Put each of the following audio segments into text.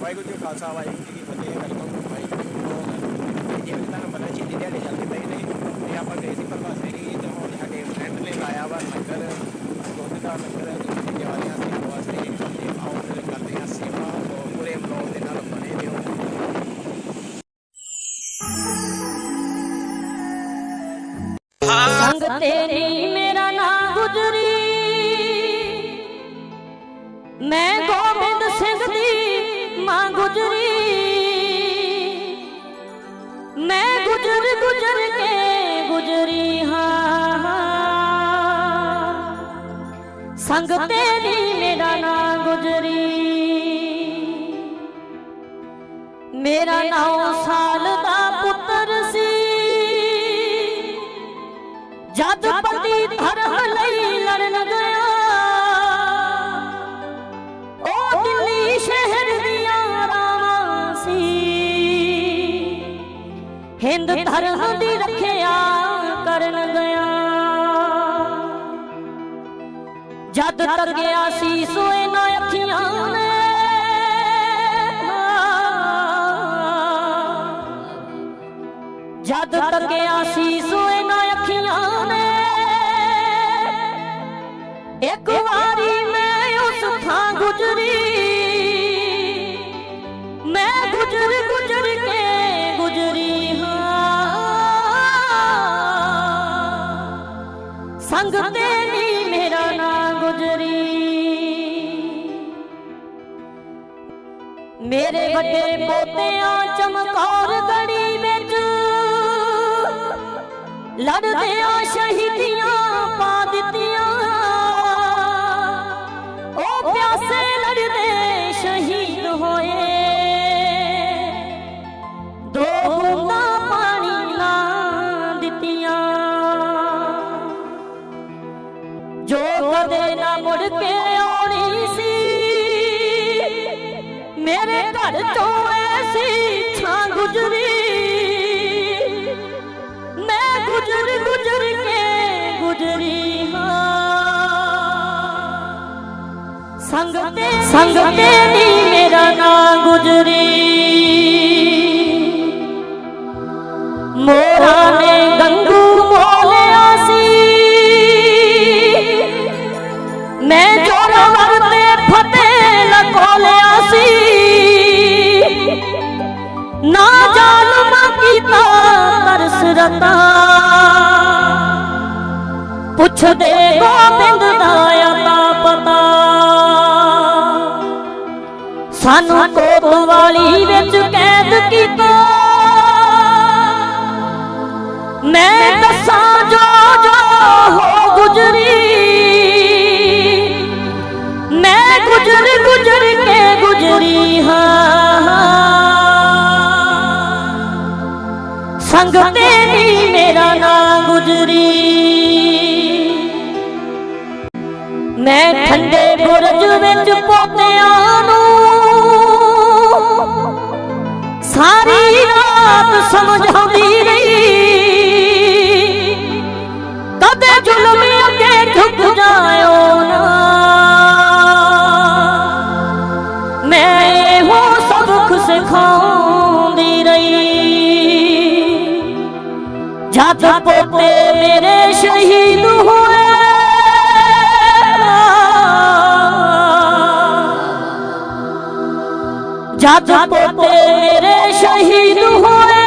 ਵਾਹਿਗੁਰੂ ਜੀ ਖਾਲਸਾ, ਵਾਹਿਗੁਰੂ ਜੀ ਕੀ ਫਤਿਹ, welcome ਭਾਈ ਜੀ ਜਿਵੇਂ ਤੁਹਾਨੂੰ ਪਤਾ ਛੇਤੀ ਦਿਹਾੜੇ ਚੱਲਦੇ ਪਏ ਨੇ। ਤੇ ਆਪਾਂ ਗਏ ਸੀ ਪ੍ਰਭਾਤ ਫੇਰੀ ਤੇ ਹੁਣ ਸਾਡੇ ਫਰੈਂਡ ਨੇ ਲਾਇਆ ਵਾ ਲੰਗਰ ਦੁੱਧ ਦਾ ਲੰਗਰ ਮਾਂ ਗੁਜਰੀ। ਮੈਂ ਗੁਜਰ ਗੁਜਰ ਕੇ ਗੁਜਰੀ ਹਾਂ। ਸੰਗ ਤੇਰੀ ਮੇਰਾ ਨਾਂ ਗੁਜਰੀ। ਮੇਰਾ ਨੌ ਸਾਲ ਦਾ ਪੁੱਤਰ ਸੀ। ਜਦ ਪਤੀ ਧਰਮ ਲਈ ਹਿੰਦ ਧਰਮ ਦੀ ਰੱਖਿਆ ਕਰਨ ਗਿਆ। ਜਦ ਤੱਕਿਆ ਸੀ ਸੋਏ ਨਾ ਅੱਖੀਆਂ ਨੇ। ਜਦ ਤੱਕਿਆ ਸੀ ਸੋਏ ਨਾ ਅੱਖੀਆਂ ਨੇ। ਇੱਕ ਵਾਰੀ ਮੈਂ ਉਸ ਥਾਂ ਗੁਜਰੀ। ਮੇਰੇ ਵੱਡੇ ਪੋਤਿਆਂ ਚਮਕੌਰ ਗੜੀ ਵਿੱਚ ਲੜਦਿਆਂ ਸ਼ਹੀਦੀਆਂ ਪਾ ਦਿੱਤੀਆਂ। ਉਹ ਪਿਆਸੇ ਲੜਦੇ ਸ਼ਹੀਦ ਹੋਏ। ਦੋ ਬੂੰਦਾਂ ਪਾਣੀ ਨਾ ਦਿੱਤੀਆਂ। ਜੋ ਕਦੇ ਨਾ ਮੁੜ ਕੇ ਮੇਰੇ ਘਰ ਚੋਂ ਐਸੀ ਛਾਂ ਗੁਜਰੀ। ਮੈਂ ਗੁਜਰ ਗੁਜਰ ਕੇ ਗੁਜਰੀ ਹਾਂ। ਸੰਗ ਤੇ ਸੰਗ ਤੇ ਨੀ ਮੇਰਾ ਨਾਂ ਗੁਜਰੀ। ਮੋਰਾ ਨਾ ਜ਼ਾਲਮ ਕੀਤਾ ਤਰਸ ਰਤਾ। ਪੁੱਛਦੇ ਗੋਬਿੰਦ ਦਾ ਆਤਾ ਪਤਾ। ਸਾਨੂੰ ਕੋਤਵਾਲੀ ਵਿੱਚ ਕੈਦ ਕੀਤਾ। ਮੈਂ ਦੱਸਾਂ ਜੋ ਜੋ ਹੋ ਗੁਜਰੀ। ਮੈਂ ਗੁਜਰ ਗੁਜਰ ਕੇ ਗੁਜਰੀ ਹਾਂ। ਸੰਗ ਤੇਰੀ ਮੇਰਾ ਨਾਂ ਗੁਜਰੀ। ਮੈਂ ਠੰਡੇ ਬੁਰਜ ਵਿੱਚ ਪੋਤਿਆਂ ਨੂੰ ਸਾਰੀ ਰਾਤ ਸਮਝਾਉਂਦੀ ਰਹੀ। ਕਦੇ ਜ਼ੁਲਮ ਅੱਗੇ ਝੁਕ ਜਾਇਓ ਨਾ। ਮੈਂ ਇਹੋ ਸਬਕ ਸਿਖਾਉਂਦੀ ਜਦ ਪੋਤੇ ਮੇਰੇ ਸ਼ਹੀਦ ਹੋਏ। ਜਦ ਪੋਤੇ ਮੇਰੇ ਸ਼ਹੀਦ ਹੋਏ।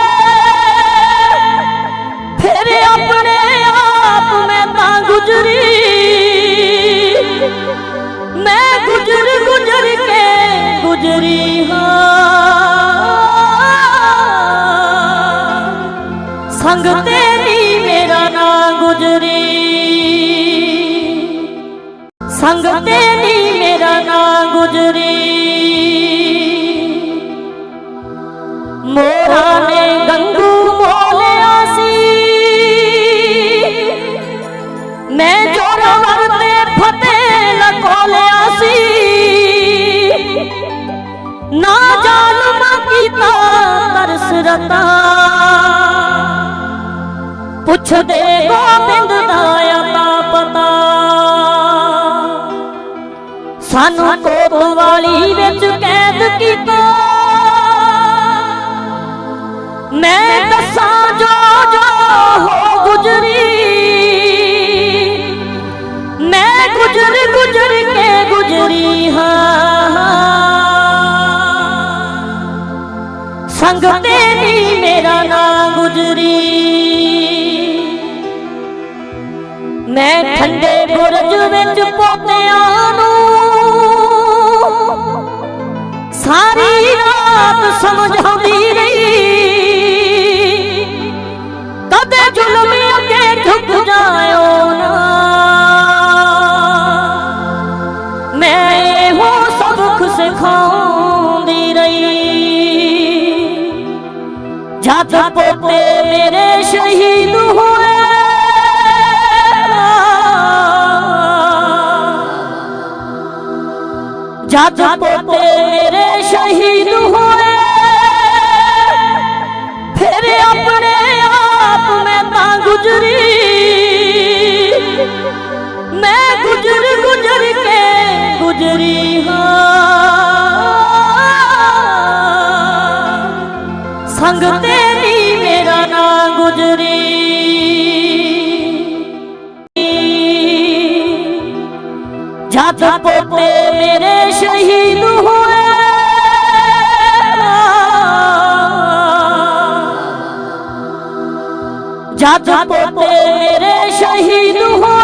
ਫਿਰ ਆਪਣੇ ਆਪ ਮੈਂ ਤਾਂ ਗੁਜਰੀ। ਮੈਂ ਗੁਜਰ ਗੁਜਰ ਕੇ ਗੁਜਰੀ ਹਾਂ। ਸੰਗ ਗੁਜਰੀ। ਸੰਗ ਤੇਰੀ ਮੇਰਾ ਨਾਂ ਗੁਜਰੀ। ਮੋਰਾ ਨੇ ਗੰਗੂ ਮੋਲਿਆ ਸੀ। ਮੈਂ ਜੋਰਾਵਰ ਤੇ ਫਤਿਹ ਲਕੋਲਿਆ ਸੀ। ਨਾ ਜ਼ਾਲਮ ਕੀਤਾ ਤਰਸ ਰਤਾ। ਪੁੱਛਦੇ ਗੋਬਿੰਦ ਦਾ ਆਤਾ ਪਤਾ। ਸਾਨੂੰ ਕੋਤਵਾਲੀ ਵਿੱਚ ਕੈਦ ਕੀਤਾ। ਮੈਂ ਦੱਸਾਂ ਜੋ ਜੋ ਹੋ ਗੁਜਰੀ। ਮੈਂ ਗੁਜਰ ਗੁਜਰ ਕੇ ਗੁਜਰੀ ਹਾਂ। ਸੰਗ ਤੇਰੀ ਮੇਰਾ ਨਾਂ ਗੁਜਰੀ। ਮੈਂ ਠੰਡੇ ਬੁਰਜ ਵਿੱਚ ਪੋਤਿਆਂ ਨੂੰ ਸਾਰੀ ਰਾਤ ਸਮਝਾਉਂਦੀ ਰਹੀ। ਕਦੇ ਜ਼ੁਲਮ ਅੱਗੇ ਝੁਕ ਜਾਇਓ ਨਾ। ਮੈਂ ਇਹੋ ਸਬਕ ਸਿਖਾਉਂਦੀ ਰਹੀ। ਜਦ ਪੋਤੇ ਮੇਰੇ ਸ਼ਹੀਦ ਹੋਏ ਜਦ ਪੋਤੇ ਮੇਰੇ ਸ਼ਹੀਦ ਪੋਤੇ ਮੇਰੇ ਸ਼ਹੀਦ ਹੋਏ ਜਦ ਪੋਤੇ ਮੇਰੇ ਸ਼ਹੀਦ ਹੋਏ